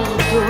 oldum Hasretim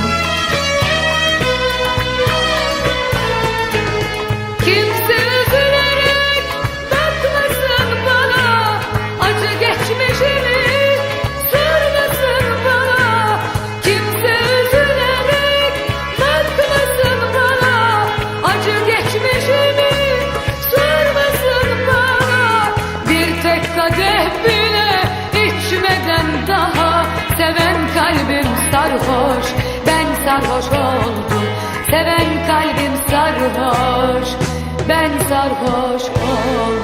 kadeh bile içmeden daha Seven kalbim sarhoş. Ben sarhoş oldum. Seven kalbim sarhoş. Ben sarhoş oldum